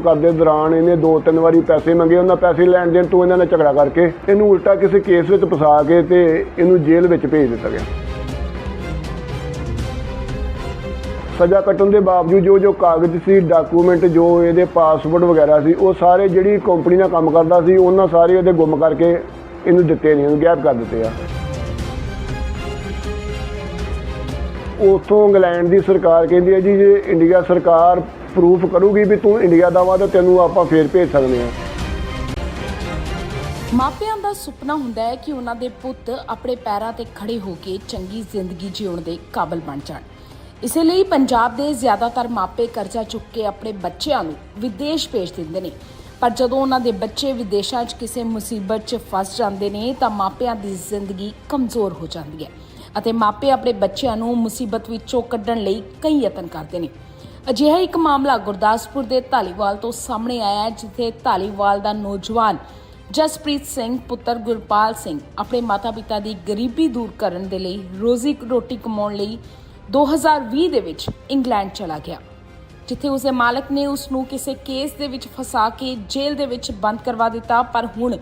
ਕਰਦੇ ਦੌਰਾਨ ਇਹਨੇ ਦੋ ਤਿੰਨ ਵਾਰੀ ਪੈਸੇ ਮੰਗੇ, ਉਹਨਾਂ ਪੈਸੇ ਲੈਣ ਦੇਣ ਤੋਂ ਇਹਨਾਂ ਨੇ ਝਗੜਾ ਕਰਕੇ ਇਹਨੂੰ ਉਲਟਾ ਕਿਸੇ ਕੇਸ ਵਿੱਚ ਫਸਾ ਕੇ ਤੇ ਇਹਨੂੰ ਜੇਲ੍ਹ ਵਿੱਚ ਭੇਜ ਦਿੱਤਾ ਗਿਆ। ਸਜ਼ਾ ਕੱਟਣ ਦੇ ਬਾਵਜੂਦ ਜੋ ਜੋ ਕਾਗਜ਼ ਸੀ, ਡਾਕੂਮੈਂਟ, ਜੋ ਇਹਦੇ ਪਾਸਪੋਰਟ ਵਗੈਰਾ ਸੀ, ਉਹ ਸਾਰੇ ਜਿਹੜੀ ਕੰਪਨੀ ਨਾਲ ਕੰਮ ਕਰਦਾ ਸੀ, ਉਹਨਾਂ ਸਾਰੇ ਉਹਦੇ ਗੁੰਮ ਕਰਕੇ ਇਹਨੂੰ ਦਿੱਤੇ ਨਹੀਂ, ਉਹਨੂੰ ਗਾਇਬ ਕਰ ਦਿੱਤੇ ਆ। ਉਥੋਂ ਇੰਗਲੈਂਡ ਦੀ ਸਰਕਾਰ ਕਹਿੰਦੀ ਹੈ ਜੀ, ਜੇ ਇੰਡੀਆ ਸਰਕਾਰ ਪ੍ਰੂਫ ਕਰੂਗੀ ਵੀ ਤੂੰ ਇੰਡੀਆ ਦਾ ਵਾ ਤਾਂ ਤੈਨੂੰ ਆਪਾਂ ਫੇਰ ਭੇਜ ਸਕਦੇ ਹਾਂ। ਮਾਪਿਆਂ ਦਾ ਸੁਪਨਾ ਹੁੰਦਾ ਹੈ ਕਿ ਉਹਨਾਂ ਦੇ ਪੁੱਤ ਆਪਣੇ ਪੈਰਾਂ ਤੇ ਖੜੇ ਹੋ ਕੇ ਚੰਗੀ ਜ਼ਿੰਦਗੀ ਜਿਉਣ ਦੇ ਕਾਬਿਲ ਬਣ ਜਾਣ। ਇਸੇ ਲਈ ਪੰਜਾਬ ਦੇ ਜ਼ਿਆਦਾਤਰ ਮਾਪੇ ਕਰਜ਼ਾ ਚੁੱਕ ਕੇ ਆਪਣੇ ਬੱਚਿਆਂ ਨੂੰ ਵਿਦੇਸ਼ ਭੇਜ ਦਿੰਦੇ ਨੇ। ਪਰ ਜਦੋਂ ਉਹਨਾਂ ਦੇ ਬੱਚੇ ਵਿਦੇਸ਼ਾਂ 'ਚ ਕਿਸੇ ਮੁਸੀਬਤ 'ਚ ਫਸ ਜਾਂਦੇ ਨੇ, ਤਾਂ ਮਾਪਿਆਂ ਦੀ ਜ਼ਿੰਦਗੀ ਕਮਜ਼ੋਰ ਹੋ ਜਾਂਦੀ ਹੈ ਅਤੇ ਮਾਪੇ ਆਪਣੇ ਬੱਚਿਆਂ ਨੂੰ ਮੁਸੀਬਤ ਵਿੱਚੋਂ ਕੱਢਣ ਲਈ ਕਈ ਯਤਨ ਕਰਦੇ ਨੇ। ਅਜਿਹਾ ਇੱਕ ਮਾਮਲਾ ਗੁਰਦਾਸਪੁਰ ਦੇ ਧਾਲੀਵਾਲ ਤੋਂ ਸਾਹਮਣੇ ਆਇਆ ਹੈ, ਜਿੱਥੇ ਧਾਲੀਵਾਲ ਦਾ ਨੌਜਵਾਨ ਜਸਪ੍ਰੀਤ ਸਿੰਘ, ਪੁੱਤਰ ਗੁਰਪਾਲ ਸਿੰਘ ਆਪਣੇ ਮਾਤਾ-ਪਿਤਾ ਦੀ ਗਰੀਬੀ ਦੂਰ ਕਰਨ ਦੇ ਲਈ ਰੋਜ਼ੀ ਰੋਟੀ ਕਮਾਉਣ ਲਈ 2020 ਦੇ ਵਿੱਚ ਇੰਗਲੈਂਡ ਚਲਾ ਗਿਆ, ਜਿੱਥੇ ਉਸਦੇ ਮਾਲਕ ਨੇ ਉਸ ਨੂੰ ਕਿਸੇ ਕੇਸ ਦੇ ਵਿੱਚ ਫਸਾ ਕੇ ਜੇਲ੍ਹ ਦੇ ਵਿੱਚ ਬੰਦ ਕਰਵਾ ਦਿੱਤਾ, ਪਰ ਹੁਣ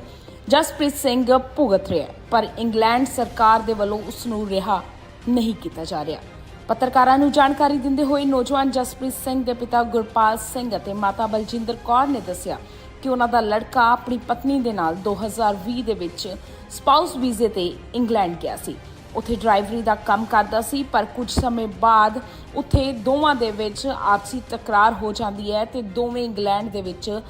ਜਸਪ੍ਰੀਤ ਸਿੰਘ ਭੁਗਤ ਰਿਹਾ ਪਰ ਇੰਗਲੈਂਡ ਸਰਕਾਰ ਦੇ ਵੱਲੋਂ ਉਸ ਨੂੰ ਰਿਹਾ ਨਹੀਂ ਕੀਤਾ ਜਾ ਰਿਹਾ। ਪੱਤਰਕਾਰਾਂ ਨੂੰ ਜਾਣਕਾਰੀ ਦਿੰਦੇ ਹੋਏ ਨੌਜਵਾਨ ਜਸਪ੍ਰੀਤ ਸਿੰਘ ਦੇ ਪਿਤਾ ਗੁਰਪਾਲ ਸਿੰਘ ਅਤੇ ਮਾਤਾ ਬਲਜਿੰਦਰ ਕੌਰ ਨੇ ਦੱਸਿਆ ਕਿ ਉਹਨਾਂ ਦਾ ਲੜਕਾ ਆਪਣੀ ਪਤਨੀ ਦੇ ਨਾਲ 2020 ਦੇ ਵਿੱਚ ਸਪਾਊਸ ਵੀਜ਼ੇ ਤੇ ਇੰਗਲੈਂਡ ਗਿਆ ਸੀ। ਉੱਥੇ ਡਰਾਈਵਰੀ ਦਾ ਕੰਮ ਕਰਦਾ ਸੀ, ਪਰ ਕੁਝ ਸਮੇਂ ਬਾਅਦ ਉੱਥੇ ਦੋਵਾਂ ਦੇ ਵਿੱਚ ਆਪਸੀ ਤਕਰਾਰ ਹੋ ਜਾਂਦੀ ਹੈ ਤੇ ਦੋਵੇਂ ਇੰਗਲੈਂਡ ਦੇ ਵਿੱਚ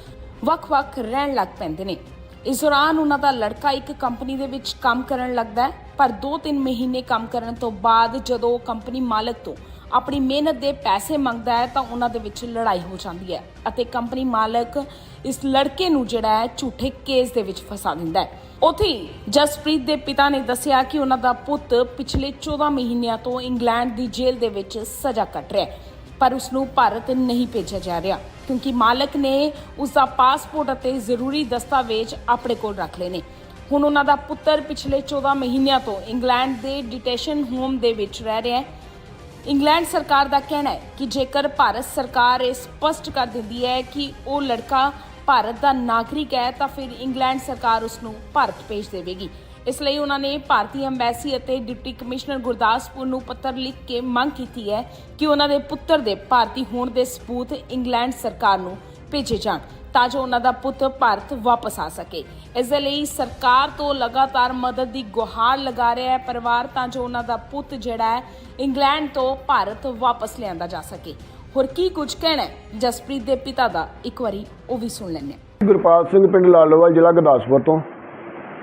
ਵੱਖ-ਵੱਖ ਰਹਿਣ ਲੱਗ ਪੈਂਦੇ ਨੇ। ਇਸ ਦੌਰਾਨ ਉਹਨਾਂ ਦਾ ਲੜਕਾ ਇੱਕ ਕੰਪਨੀ ਦੇ ਵਿੱਚ ਕੰਮ ਕਰਨ ਲੱਗਦਾ ਹੈ। ਪਰ 2-3 ਮਹੀਨੇ ਕੰਮ ਕਰਨ ਤੋਂ ਬਾਅਦ ਜਦੋਂ ਕੰਪਨੀ ਮਾਲਕ ਤੋਂ ਆਪਣੀ ਮਿਹਨਤ ਦੇ ਪੈਸੇ ਮੰਗਦਾ ਹੈ ਤਾਂ ਉਹਨਾਂ ਦੇ ਵਿੱਚ ਲੜਾਈ ਹੋ ਜਾਂਦੀ ਹੈ ਅਤੇ ਕੰਪਨੀ ਮਾਲਕ ਇਸ ਲੜਕੇ ਨੂੰ ਜਿਹੜਾ ਹੈ ਝੂਠੇ ਕੇਸ ਦੇ ਵਿੱਚ ਫਸਾ ਦਿੰਦਾ ਹੈ। ਉੱਥੇ ਜਸਪ੍ਰੀਤ ਦੇ ਪਿਤਾ ਨੇ ਦੱਸਿਆ ਕਿ ਉਹਨਾਂ ਦਾ ਪੁੱਤ ਪਿਛਲੇ 14 ਮਹੀਨਿਆਂ ਤੋਂ ਇੰਗਲੈਂਡ ਦੀ ਜੇਲ੍ਹ ਦੇ ਵਿੱਚ ਸਜ਼ਾ ਕੱਟ ਰਿਹਾ ਹੈ, ਪਰ ਉਸ ਨੂੰ ਭਾਰਤ ਨਹੀਂ ਭੇਜਿਆ ਜਾ ਰਿਹਾ ਕਿਉਂਕਿ ਮਾਲਕ ਨੇ ਉਸ ਦਾ ਪਾਸਪੋਰਟ ਅਤੇ ਜ਼ਰੂਰੀ ਦਸਤਾਵੇਜ਼ ਆਪਣੇ ਕੋਲ ਰੱਖ ਲਏ ਨੇ। ਹੁਣ ਉਹਨਾਂ ਦਾ ਪੁੱਤਰ ਪਿਛਲੇ 14 ਮਹੀਨਿਆਂ ਤੋਂ ਇੰਗਲੈਂਡ ਦੇ ਡਿਟੇਸ਼ਨ ਹੋਮ ਦੇ ਵਿੱਚ ਰਹਿ ਰਿਹਾ ਹੈ। ਇੰਗਲੈਂਡ ਸਰਕਾਰ ਦਾ ਕਹਿਣਾ ਹੈ ਕਿ ਜੇਕਰ ਭਾਰਤ ਸਰਕਾਰ ਇਹ ਸਪਸ਼ਟ ਕਰ ਦਿੰਦੀ ਹੈ ਕਿ ਉਹ ਲੜਕਾ ਭਾਰਤ ਦਾ ਨਾਗਰਿਕ ਹੈ, ਤਾਂ ਫਿਰ ਇੰਗਲੈਂਡ ਸਰਕਾਰ ਉਸ ਨੂੰ ਭਾਰਤ ਭੇਜ ਦੇਵੇਗੀ। ਇਸ ਲਈ ਉਹਨਾਂ ਨੇ ਭਾਰਤੀ ਐਮਬੈਸੀ ਅਤੇ ਡਿਪਟੀ ਕਮਿਸ਼ਨਰ ਗੁਰਦਾਸਪੁਰ ਨੂੰ ਪੱਤਰ ਲਿਖ ਕੇ ਮੰਗ ਕੀਤੀ ਹੈ ਕਿ ਉਹਨਾਂ ਦੇ ਪੁੱਤਰ ਦੇ ਭਾਰਤੀ ਹੋਣ ਦੇ ਸਬੂਤ ਇੰਗਲੈਂਡ ਸਰਕਾਰ ਨੂੰ ਭੇਜੇ ਜਾਣ। ਤਾਂ ਜੋ ਉਹਨਾਂ ਦਾ ਪੁੱਤ ਭਾਰਤ ਵਾਪਸ ਆ ਸਕੇ। ਇਸ ਦੇ ਲਈ ਸਰਕਾਰ ਤੋਂ ਲਗਾਤਾਰ ਮਦਦ ਦੀ ਗੁਹਾਰ ਲਗਾ ਰਿਹਾ ਹੈ ਪਰਿਵਾਰ, ਤਾਂ ਜੋ ਉਹਨਾਂ ਦਾ ਪੁੱਤ ਜਿਹੜਾ ਹੈ ਇੰਗਲੈਂਡ ਤੋਂ ਭਾਰਤ ਵਾਪਸ ਲਿਆਂਦਾ ਜਾ ਸਕੇ। ਹੋਰ ਕੀ ਕੁਝ ਕਹਿਣਾ ਜਸਪ੍ਰੀਤ ਦੇ ਪਿਤਾ ਦਾ ਇੱਕ ਵਾਰੀ ਉਹ ਵੀ ਸੁਣ ਲੈਂਦੇ ਹਾਂ। ਗੁਰਪਾਲ ਸਿੰਘ ਪਿੰਡ ਲਾਲੋਵਾਲ ਜ਼ਿਲ੍ਹਾ ਗੁਰਦਾਸਪੁਰ ਤੋਂ।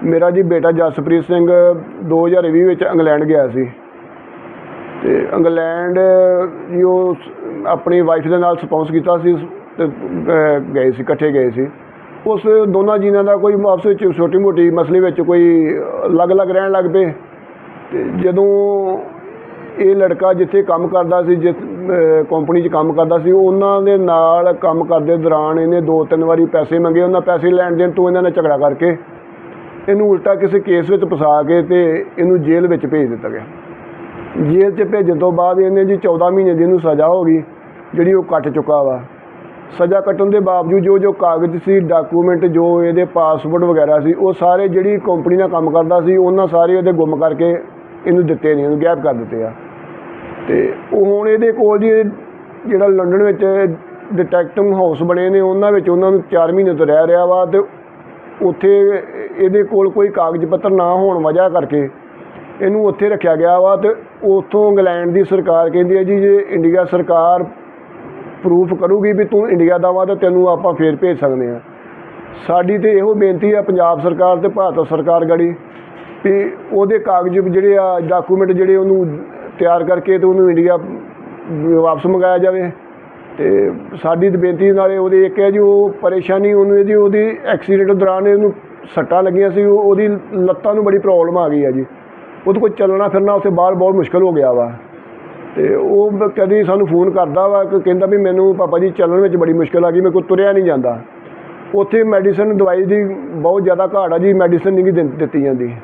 ਮੇਰਾ ਜੀ ਬੇਟਾ ਜਸਪ੍ਰੀਤ ਸਿੰਘ 2020 ਵਿੱਚ ਇੰਗਲੈਂਡ ਗਿਆ ਸੀ। ਤੇ ਇੰਗਲੈਂਡ ਜੀ ਆਪਣੀ ਵਾਈਫ ਦੇ ਨਾਲ ਸਪੌਂਸ ਕੀਤਾ ਸੀ। ਗਏ ਸੀ, ਇਕੱਠੇ ਗਏ ਸੀ। ਉਸ ਦੋਨਾਂ ਜੀਨਾਂ ਦਾ ਕੋਈ ਆਪਸ ਵਿੱਚ ਛੋਟੀ ਮੋਟੀ ਮਸਲੇ ਵਿੱਚ ਕੋਈ ਅਲੱਗ-ਅਲੱਗ ਰਹਿਣ ਲੱਗ ਪਏ। ਤੇ ਜਦੋਂ ਇਹ ਲੜਕਾ ਜਿੱਥੇ ਕੰਮ ਕਰਦਾ ਸੀ ਜਿਸ ਕੰਪਨੀ 'ਚ ਕੰਮ ਕਰਦਾ ਸੀ, ਉਹਨਾਂ ਦੇ ਨਾਲ ਕੰਮ ਕਰਦੇ ਦੌਰਾਨ ਇਹਨੇ ਦੋ ਤਿੰਨ ਵਾਰੀ ਪੈਸੇ ਮੰਗੇ। ਉਹਨਾਂ ਪੈਸੇ ਲੈਣ ਦੇਣ ਤੋਂ ਇਹਨਾਂ ਨੇ ਝਗੜਾ ਕਰਕੇ ਇਹਨੂੰ ਉਲਟਾ ਕਿਸੇ ਕੇਸ ਵਿੱਚ ਫਸਾ ਕੇ ਤੇ ਇਹਨੂੰ ਜੇਲ੍ਹ ਵਿੱਚ ਭੇਜ ਦਿੱਤਾ ਗਿਆ। ਜੇਲ੍ਹ 'ਚ ਭੇਜਣ ਤੋਂ ਬਾਅਦ ਇਹਨੇ ਜੀ 14 ਮਹੀਨੇ ਦੀ ਇਹਨੂੰ ਸਜ਼ਾ ਹੋ ਗਈ, ਜਿਹੜੀ ਉਹ ਕੱਟ ਚੁੱਕਾ ਵਾ। ਸਜ਼ਾ ਕੱਟਣ ਦੇ ਬਾਵਜੂਦ ਜੋ ਜੋ ਕਾਗਜ਼ ਸੀ ਡਾਕੂਮੈਂਟ ਜੋ ਇਹਦੇ ਪਾਸਪੋਰਟ ਵਗੈਰਾ ਸੀ, ਉਹ ਸਾਰੇ ਜਿਹੜੀ ਕੰਪਨੀ ਨਾਲ ਕੰਮ ਕਰਦਾ ਸੀ, ਉਹਨਾਂ ਸਾਰੇ ਉਹਦੇ ਗੁੰਮ ਕਰਕੇ ਇਹਨੂੰ ਦਿੱਤੇ ਨਹੀਂ, ਇਹਨੂੰ ਗਾਇਬ ਕਰ ਦਿੱਤੇ ਆ। ਤੇ ਉਹ ਹੁਣ ਇਹਦੇ ਕੋਲ ਜੀ, ਜਿਹੜਾ ਲੰਡਨ ਵਿੱਚ ਡਿਟੈਕਟਿਵ ਹਾਊਸ ਬਣੇ ਨੇ, ਉਹਨਾਂ ਵਿੱਚ ਉਹਨਾਂ ਨੂੰ 4 ਮਹੀਨੇ ਤੋਂ ਰਹਿ ਰਿਹਾ ਵਾ ਤੇ ਉੱਥੇ ਇਹਦੇ ਕੋਲ ਕੋਈ ਕਾਗਜ਼ ਪੱਤਰ ਨਾ ਹੋਣ ਵਜ੍ਹਾ ਕਰਕੇ ਇਹਨੂੰ ਉੱਥੇ ਰੱਖਿਆ ਗਿਆ ਵਾ ਤੇ ਉੱਥੋਂ ਇੰਗਲੈਂਡ ਦੀ ਸਰਕਾਰ ਕਹਿੰਦੀ ਹੈ ਜੀ, ਜੇ ਇੰਡੀਆ ਸਰਕਾਰ ਪ੍ਰੂਫ ਕਰੂਗੀ ਵੀ ਤੂੰ ਇੰਡੀਆ ਦਾ ਵਾ ਤਾਂ ਤੈਨੂੰ ਆਪਾਂ ਫੇਰ ਭੇਜ ਸਕਦੇ ਆ ਸਾਡੀ ਤੇ ਇਹੋ ਬੇਨਤੀ ਆ ਪੰਜਾਬ ਸਰਕਾਰ ਤੇ ਭਾਰਤ ਸਰਕਾਰ ਗੜੀ ਵੀ ਉਹਦੇ ਕਾਗਜ਼ ਜਿਹੜੇ ਆ ਡਾਕੂਮੈਂਟ ਜਿਹੜੇ ਉਹਨੂੰ ਤਿਆਰ ਕਰਕੇ ਤੇ ਉਹਨੂੰ ਇੰਡੀਆ ਵਾਪਸ ਮੰਗਾਇਆ ਜਾਵੇ। ਤੇ ਸਾਡੀ ਤੇ ਬੇਨਤੀ ਨਾਲੇ ਉਹਦੇ ਇੱਕ ਹੈ ਜੀ, ਉਹ ਪਰੇਸ਼ਾਨੀ ਉਹਨੂੰ ਇਹਦੀ, ਉਹਦੀ ਐਕਸੀਡੈਂਟ ਦੌਰਾਨ ਇਹਨੂੰ ਸੱਟਾਂ ਲੱਗੀਆਂ ਸੀ, ਉਹ- ਉਹਦੀ ਲੱਤਾਂ ਨੂੰ ਬੜੀ ਪ੍ਰੋਬਲਮ ਆ ਗਈ ਆ ਜੀ। ਉਹਦੇ ਕੋਲ ਚੱਲਣਾ ਫਿਰਨਾ ਉੱਥੇ ਬਾਹਰ ਬਹੁਤ ਮੁਸ਼ਕਲ ਹੋ ਗਿਆ ਵਾ। ਤੇ ਉਹ ਕਦੀ ਸਾਨੂੰ ਫੋਨ ਕਰਦਾ ਵਾ ਕਿ ਕਹਿੰਦਾ ਵੀ ਮੈਨੂੰ ਪਾਪਾ ਜੀ ਚੱਲਣ ਵਿੱਚ ਬੜੀ ਮੁਸ਼ਕਲ ਆ ਗਈ ਮੇਰੇ ਕੋਲ ਤੁਰਿਆ ਨਹੀਂ ਜਾਂਦਾ। ਉੱਥੇ ਮੈਡੀਸਨ ਦਵਾਈ ਦੀ ਬਹੁਤ ਜ਼ਿਆਦਾ ਘਾਟ ਆ ਜੀ ਮੈਡੀਸਨ ਨਹੀਂ ਦਿੰ- ਦਿੱਤੀ ਜਾਂਦੀ।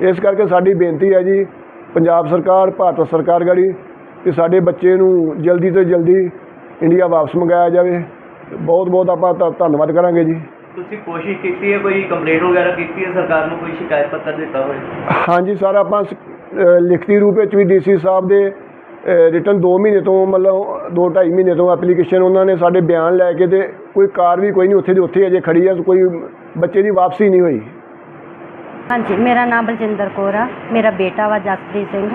ਇਸ ਕਰਕੇ ਸਾਡੀ ਬੇਨਤੀ ਹੈ ਜੀ ਪੰਜਾਬ ਸਰਕਾਰ ਭਾਰਤ ਸਰਕਾਰ ਗੜੀ ਕਿ ਸਾਡੇ ਬੱਚੇ ਨੂੰ ਜਲਦੀ ਤੋਂ ਜਲਦੀ ਇੰਡੀਆ ਵਾਪਸ ਮੰਗਾਇਆ ਜਾਵੇ। ਬਹੁਤ ਬਹੁਤ ਆਪਾਂ ਧ- ਧੰਨਵਾਦ ਕਰਾਂਗੇ ਜੀ। ਤੁਸੀਂ ਕੋਸ਼ਿਸ਼ ਕੀਤੀ ਹੈ ਕੋਈ ਕੰਪਲੇਂਟ ਵਗੈਰਾ ਕੀਤੀ ਹੈ ਸਰਕਾਰ ਨੂੰ ਕੋਈ ਸ਼ਿਕਾਇਤ ਪੱਤਰ ਦਿੱਤਾ ਹੋਵੇ? ਹਾਂਜੀ ਸਰ ਆਪਾਂ ਸ- ਅ, ਲਿਖਤੀ ਰੂਪ ਵਿੱਚ ਵੀ ਡੀਸੀ ਸਾਹਿਬ ਦੇ ਰਿਟਰਨ 2 ਮਹੀਨੇ ਤੋਂ, ਮਤਲਬ 2 2.5 ਮਹੀਨੇ ਤੋਂ ਐਪਲੀਕੇਸ਼ਨ ਉਹਨਾਂ ਨੇ ਸਾਡੇ ਬਿਆਨ ਲੈ ਕੇ ਤੇ ਕੋਈ ਕਾਰ ਵੀ ਕੋਈ ਨਹੀਂ ਉੱਥੇ ਦੀ ਉੱਥੇ ਅਜੇ ਖੜੀ ਆ, ਕੋਈ ਬੱਚੇ ਦੀ ਵਾਪਸੀ ਨਹੀਂ ਹੋਈ। ਹਾਂਜੀ, ਮੇਰਾ ਨਾਮ ਬਲਜਿੰਦਰ ਕੌਰ ਆ। ਮੇਰਾ ਬੇਟਾ ਵਾ ਜਸਪ੍ਰੀਤ ਸਿੰਘ।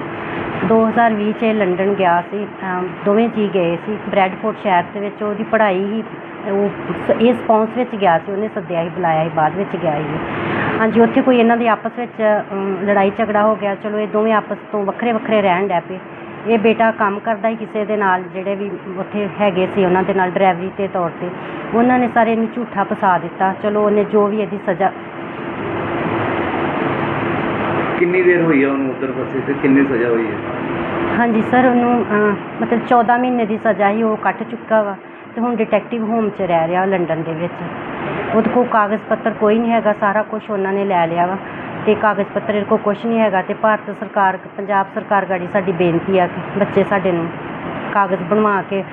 2020 ਚ ਇਹ ਲੰਡਨ ਗਿਆ ਸੀ। ਦੋਵੇਂ ਜੀ ਗਏ ਸੀ। ਬ੍ਰੈਡਫੋਰਡ ਸ਼ਹਿਰ ਦੇ ਵਿੱਚ ਉਹਦੀ ਪੜ੍ਹਾਈ ਹੀ, ਉਹ ਇਸ ਇਹ ਵਿੱਚ ਗਿਆ ਸੀ। ਉਹਨੇ ਸੱਦਿਆ ਹੀ ਬੁਲਾਇਆ ਸੀ, ਬਾਅਦ ਵਿੱਚ ਗਿਆ ਸੀ। ਹਾਂਜੀ, ਉੱਥੇ ਕੋਈ ਇਹਨਾਂ ਦੇ ਆਪਸ ਵਿੱਚ ਲੜਾਈ ਝਗੜਾ ਹੋ ਗਿਆ। ਚਲੋ, ਇਹ ਦੋਵੇਂ ਆਪਸ ਤੋਂ ਵੱਖਰੇ ਵੱਖਰੇ ਰਹਿਣ ਲੱਗ ਪਏ। ਇਹ ਬੇਟਾ ਕੰਮ ਕਰਦਾ ਹੀ ਕਿਸੇ ਦੇ ਨਾਲ ਜਿਹੜੇ ਵੀ ਉੱਥੇ ਹੈਗੇ ਸੀ ਉਹਨਾਂ ਦੇ ਨਾਲ ਡਰਾਈਵਰੀ ਦੇ ਤੌਰ ਤੇ। ਉਹਨਾਂ ਨੇ ਸਾਰੇ ਇਹਨੂੰ ਝੂਠਾ ਫਸਾ ਦਿੱਤਾ। ਚਲੋ ਉਹਨੇ ਜੋ ਵੀ ਇਹਦੀ ਸਜ਼ਾ ਕਿੰਨੀ ਦੇਰ ਹੋਈ ਹੈ ਉਹਨੂੰ ਉੱਧਰ ਫਸੇ ਤੇ ਕਿੰਨੀ ਸਜ਼ਾ ਹੋਈ ਹੈ? ਹਾਂਜੀ ਸਰ ਉਹਨੂੰ ਅਹ, ਮਤਲਬ 14 ਮਹੀਨੇ ਦੀ ਸਜ਼ਾ ਹੀ ਉਹ ਕੱਟ ਚੁੱਕਾ ਵਾ ਤੇ ਹੁਣ ਡਿਟੈਕਟਿਵ ਹੋਮ 'ਚ ਰਹਿ ਰਿਹਾ ਲੰਡਨ ਦੇ ਵਿੱਚ। ਉਹਦੇ ਕੋਲ ਕਾਗਜ਼ ਪੱਤਰ ਕੋਈ ਨਹੀਂ ਹੈਗਾ ਸਾਰਾ ਕੁਝ ਉਹਨਾਂ ਨੇ ਲੈ ਲਿਆ ਵਾ। ਅਤੇ ਕਾਗਜ਼ ਪੱਤਰ ਇਹਦੇ ਕੋਲ ਕੁਛ ਨਹੀਂ ਹੈਗਾ ਅਤੇ ਭਾਰਤ ਸਰਕਾਰ, ਪੰਜਾਬ ਸਰਕਾਰ ਗਾੜੀ ਸਾਡੀ ਬੇਨਤੀ ਆ ਕਿ ਬੱਚੇ ਸਾਡੇ ਨੂੰ ਕਾਗਜ਼ ਬਣਵਾ ਕੇ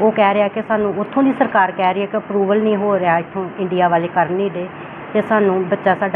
ਉਹ ਕਹਿ ਰਿਹਾ ਕਿ ਸਾਨੂੰ ਉੱਥੋਂ ਦੀ ਸਰਕਾਰ ਕਹਿ ਰਹੀ ਹੈ ਕਿ ਅਪਰੂਵਲ ਨਹੀਂ ਹੋ ਰਿਹਾ ਇੱਥੋਂ ਇੰਡੀਆ ਵਾਲੇ ਕਰ ਨਹੀਂ ਦੇ ਅਤੇ ਸਾਨੂੰ ਬੱਚਾ ਸਾਡਾ